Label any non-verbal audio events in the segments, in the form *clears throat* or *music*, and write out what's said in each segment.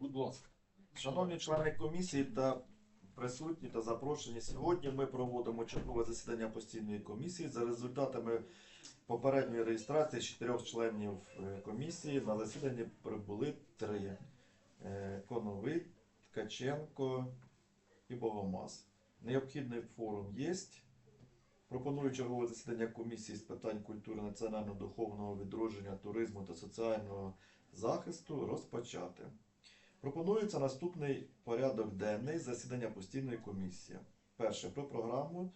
Будь ласка. Шановні члени комісії та присутні та запрошені, сьогодні ми проводимо чергове засідання постійної комісії. За результатами попередньої реєстрації чотирьох членів е, комісії на засіданні прибули три: Е, Коновий, Ткаченко і Богомаз. Необхідний форум є. Пропоную чергове засідання комісії з питань культури, національно-духовного відродження, туризму та соціального захисту розпочати. Пропонується наступний порядок денний засідання постійної комісії. Перше про програму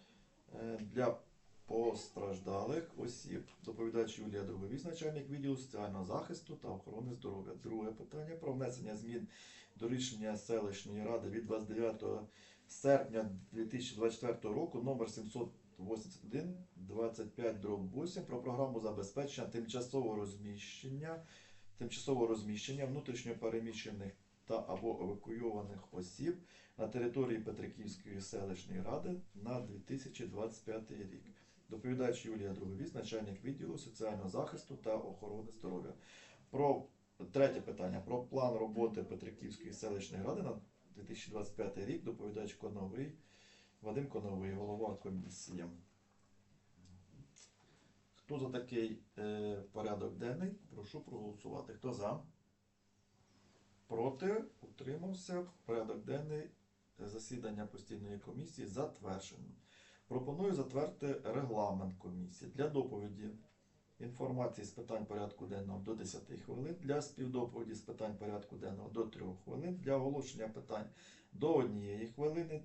е, для постраждалих осіб. Доповідач Юлія Друговіс, начальник відділу соціального захисту та охорони здоров'я. Друге питання про внесення змін до рішення селищної ради від 29 серпня 2024 року номер 781 25 8 про програму забезпечення тимчасового розміщення тимчасового розміщення внутрішньо переміщених та або евакуйованих осіб на території Петриківської селищної ради на 2025 рік. Доповідач Юлія Друговіс, начальник відділу соціального захисту та охорони здоров'я. Про третє питання про план роботи Петриківської селищної ради на 2025 рік. Доповідач Коновий Вадим Коновий, голова комісії. Хто за такий е, порядок денний? Прошу проголосувати. Хто за? Проти? Утримався. Порядок денний засідання постійної комісії затверджено. Пропоную затвердити регламент комісії для доповіді інформації з питань порядку денного до 10 хвилин, для співдоповіді з питань порядку денного до 3 хвилин, для оголошення питань до 1 хвилини,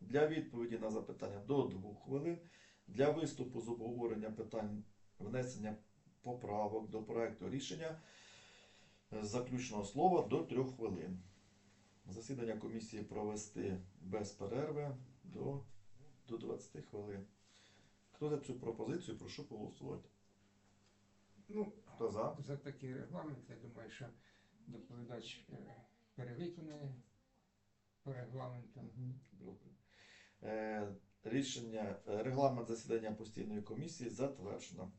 для відповіді на запитання до 2 хвилин, для виступу з обговорення питань внесення поправок до проекту рішення заключного слова до 3 хвилин. Засідання комісії провести без перерви до, до 20 хвилин. Хто за цю пропозицію, прошу голосувати. Ну, Хто за? за такий регламент, я думаю, що доповідач е, перевиконує по регламенту. Добре. Е, рішення, е, регламент засідання постійної комісії затверджено.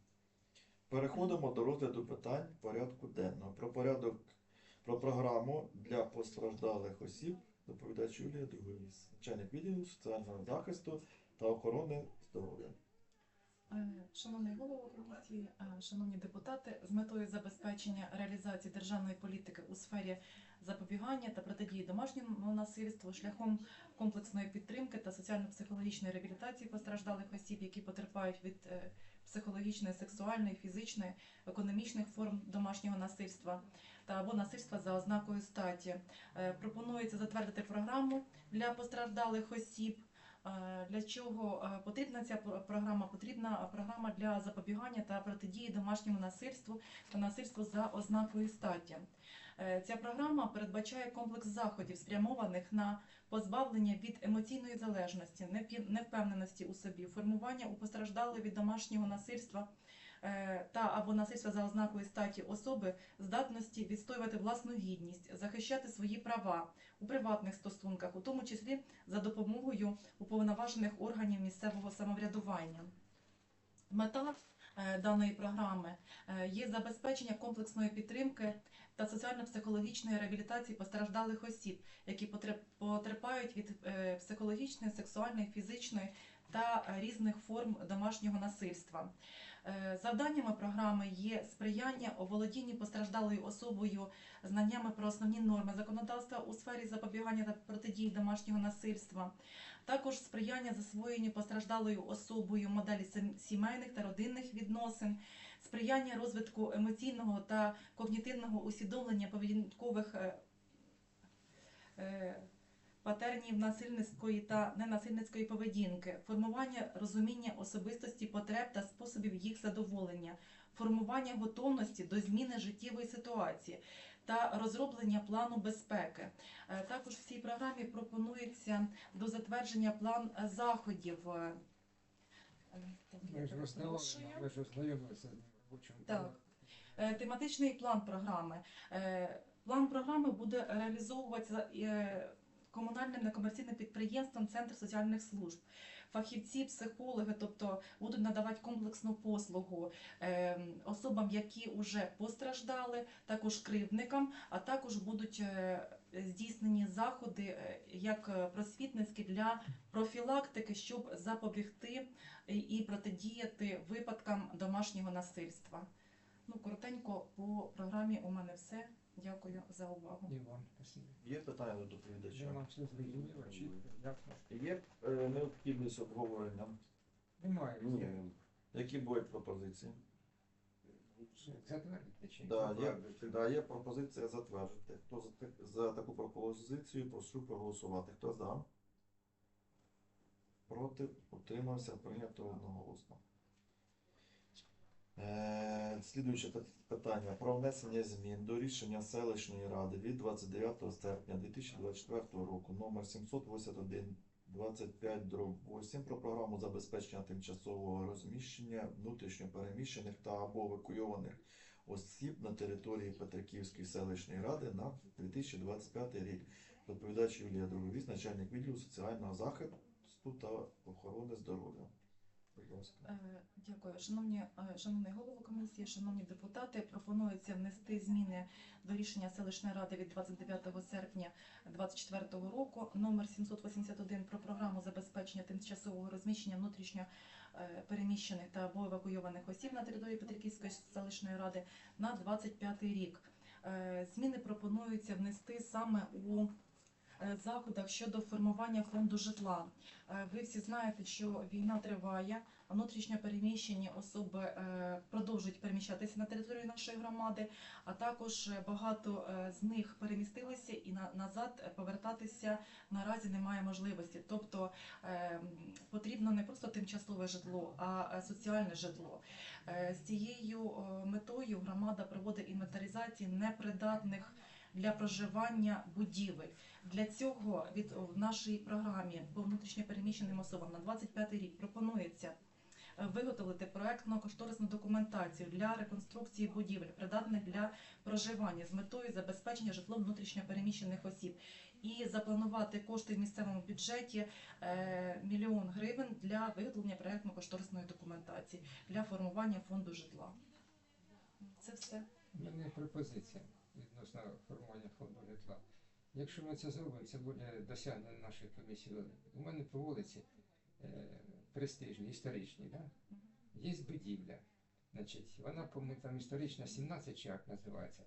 Переходимо до розгляду питань порядку денного. Про порядок, про програму для постраждалих осіб. Доповідач Юлія Друговіс, начальник відділу соціального захисту та охорони здоров'я. Е, Шановний голово комісії, е, шановні депутати, з метою забезпечення реалізації державної політики у сфері запобігання та протидії домашньому насильству шляхом комплексної підтримки та соціально-психологічної реабілітації постраждалих осіб, які потерпають від е, психологічної, сексуальної, фізичної, економічних форм домашнього насильства та або насильства за ознакою статі. Е, Пропонується затвердити програму для постраждалих осіб. Е, Для чого е, потрібна ця про- програма? Потрібна програма для запобігання та протидії домашньому насильству та насильству за ознакою статі. Е, Ця програма передбачає комплекс заходів, спрямованих на позбавлення від емоційної залежності, невпевненості у собі, формування у постраждалої від домашнього насильства е, та або насильства за ознакою статі особи здатності відстоювати власну гідність, захищати свої права у приватних стосунках, у тому числі за допомогою уповноважених органів місцевого самоврядування. Мета даної програми е, є забезпечення комплексної підтримки та соціально-психологічної реабілітації постраждалих осіб, які потерпають від е, психологічної, сексуальної, фізичної та е, різних форм домашнього насильства. Е, Завданнями програми є сприяння оволодінні постраждалою особою знаннями про основні норми законодавства у сфері запобігання та протидії домашнього насильства, також сприяння засвоєнню постраждалою особою моделі сімейних та родинних відносин, сприяння розвитку емоційного та когнітивного усвідомлення поведінкових е, е, патернів насильницької та ненасильницької поведінки, формування розуміння особистості потреб та способів їх задоволення, формування готовності до зміни життєвої ситуації та розроблення плану безпеки. Е, Також в цій програмі пропонується до затвердження план заходів. е, Ми ж ознайомилися Так. Е, Тематичний план програми. План програми буде реалізовуватися комунальним некомерційним підприємством Центр соціальних служб. фахівці, психологи, тобто будуть надавати комплексну послугу е, особам, які вже постраждали, також кривдникам, а також будуть е, здійснені заходи е, як просвітницькі для профілактики, щоб запобігти і протидіяти випадкам домашнього насильства. Ну, коротенько по програмі у мене все. Дякую за увагу. І вам спасибо. Є питання до доповідача? Нема все зрозуміло, чітко. Є е, необхідність обговорення? Немає. Які будуть пропозиції? Затвердити чи Да, є, да, є пропозиція затвердити. Хто за, те- за таку пропозицію, прошу проголосувати. Хто за? Проти? Утримався? Прийнято одноголосно. Е, слідуюче питання про внесення змін до рішення селищної ради від 29 серпня 2024 року номер 781 25 8 про програму забезпечення тимчасового розміщення внутрішньопереміщених та або евакуйованих осіб на території Петриківської селищної ради на 2025 рік. Доповідач Юлія Друговіс, начальник відділу соціального захисту та охорони здоров'я. Е, Дякую. Шановні, е, шановний голово комісії, шановні депутати, пропонується внести зміни до рішення селищної ради від 29 серпня 2024 року номер 781 про програму забезпечення тимчасового розміщення внутрішньо е, переміщених та або евакуйованих осіб на території Петриківської селищної ради на 25 рік. Зміни пропонується внести саме у заходах щодо формування фонду житла. Е, Ви всі знаєте, що війна триває, внутрішньо переміщені особи е, продовжують переміщатися на територію нашої громади, а також е, багато е, з них перемістилися і на, назад е, повертатися наразі немає можливості. Тобто е, потрібно не просто тимчасове житло, а е, соціальне житло. Е, З цією е, метою громада проводить інвентаризацію непридатних для проживання будівель. Для цього від в нашій програмі по внутрішньопереміщеним особам на 25 рік пропонується е, виготовити проектно-кошторисну документацію для реконструкції будівель, придатних для проживання з метою забезпечення житлом внутрішньопереміщених осіб і запланувати кошти в місцевому бюджеті е, мільйон гривень для виготовлення проектно-кошторисної документації для формування фонду житла. Це все. У мене пропозиція відносно формування фонду житла. Якщо ми це зробимо, це буде досягнення нашої комісії. У мене по вулиці е, престижні, історичні, да? є будівля. Значить, вона, по-моєму, там історична 17 чи як називається.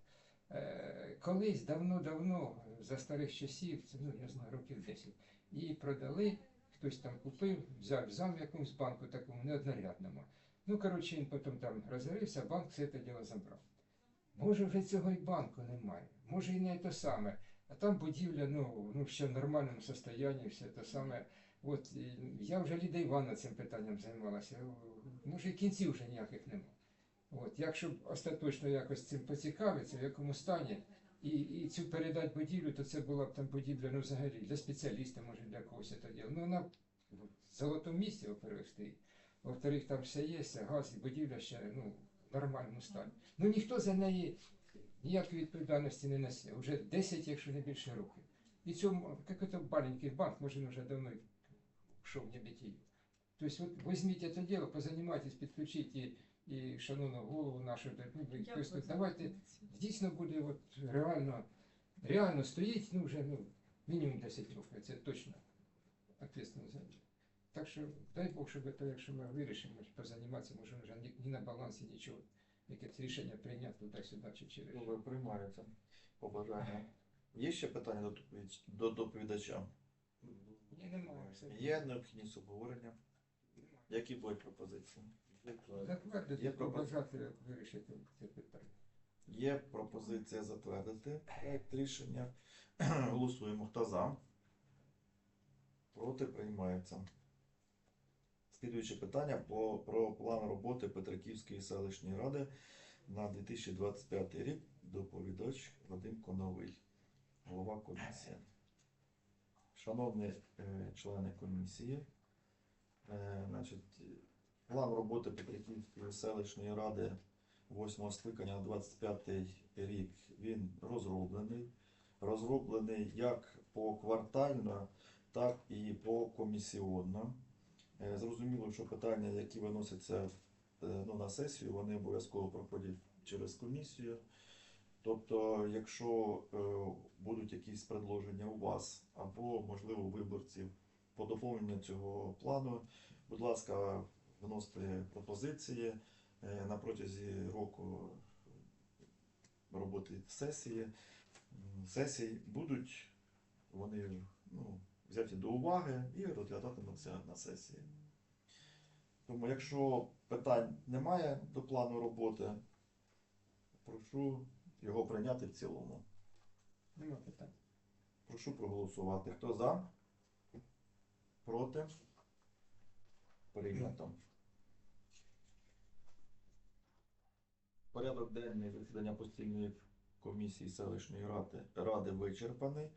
Е, колись давно-давно, за старих часів, це ну, я знаю, років 10, її продали, хтось там купив, взяв, в якомусь банку такому неоднорядному. Ну, коротше, він потім там розорився, банк все це діло забрав. Може, вже цього і банку немає, може і не те саме. А там будівля, ну, ну ще в нормальному стані, все те саме. От я вже Ліда Івановна цим питанням займалася. Може, і кінців вже ніяких нема. От, якщо б остаточно якось цим поцікавитися, в якому стані, і, і цю передати будівлю, то це була б там будівля, ну взагалі, для спеціаліста, може, для когось це діло. Ну, вона в золотому місці, во-первых, стоїть. Во-вторых, там все є, газ і будівля ще ну, в нормальному стані. Ну ніхто за неї ніякої відповідальності не несе. Вже 10, якщо не більше років. І цьому, як це маленький банк, може, він вже давно пішов в небитію. Тобто, от візьміть це діло, позанімайтесь, підключіть і, і шановну голову нашу. Ну, ви- Дякую тобто, за давайте інформацію. дійсно буде от реально, реально стоїть, ну вже ну, мінімум 10 років, це точно відповідально за нього. Так що дай Бог, щоб це, якщо ми вирішимо позаніматися, може вже ні, ні на балансі нічого, якесь рішення прийняти туди-сюди чи через. Ну, ви приймаєте побажання. Є ще питання до, до доповідача? Ні, немає. все. Є необхідність обговорення? Які будуть пропозиції? Затвердити, Є пропозиція. побажати вирішити це питання. Є пропозиція затвердити проект рішення. *clears throat* Голосуємо. Хто за? Проти приймається. Слідуюче питання по, про план роботи Петриківської селищної ради на 2025 рік. Доповідач Вадим Коновий, голова комісії. Шановні е, члени комісії, е, значить, план роботи Петриківської селищної ради восьмого скликання на 25 рік він розроблений. Розроблений як поквартально, так і покомісіонно. Е, Зрозуміло, що питання, які виносяться е, ну, на сесію, вони обов'язково проходять через комісію. Тобто, якщо е, будуть якісь предложення у вас або, можливо, виборців по доповненню цього плану, будь ласка, вносьте пропозиції на протязі року роботи сесії. Сесії будуть вони ну, взяті до уваги і розглядатимуться на сесії. Тому, якщо питань немає до плану роботи, прошу його прийняти в цілому. Нема питань. Прошу проголосувати. Хто за? Проти? Прийнято. Порядок денний засідання постійної комісії селищної ради, ради вичерпаний.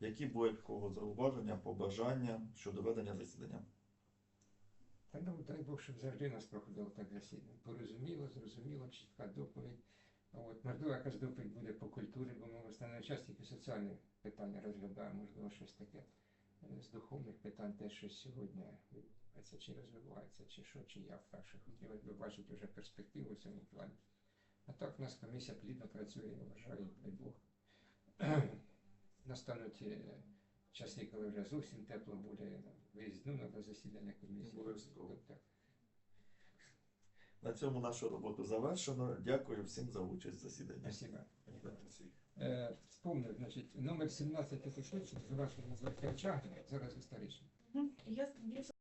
Які в кого зауваження, побажання щодо ведення засідання? Та ну дай Бог, щоб завжди нас проходило так засідання. Порозуміло, зрозуміло, чітка доповідь. От, можливо, якась доповідь буде по культурі, бо ми в останній час тільки соціальні питання розглядаємо, можливо, щось таке е, з духовних питань, те, що сьогодні відбувається, чи розвивається, чи що, чи як. Так що хотілося б бачити вже перспективу в цьому плані. А так у нас комісія плідно працює, я вважаю. Настануть е, часи, коли вже зовсім тепло буде, виїзну на засідання комісії. Обов'язково. Тобто, На цьому нашу роботу завершено. Дякую всім за участь в засіданні. Спасибо. Е, Вспомнив, значить, номер 17 це точно, завершення звертача, зараз історично. Мгм. Я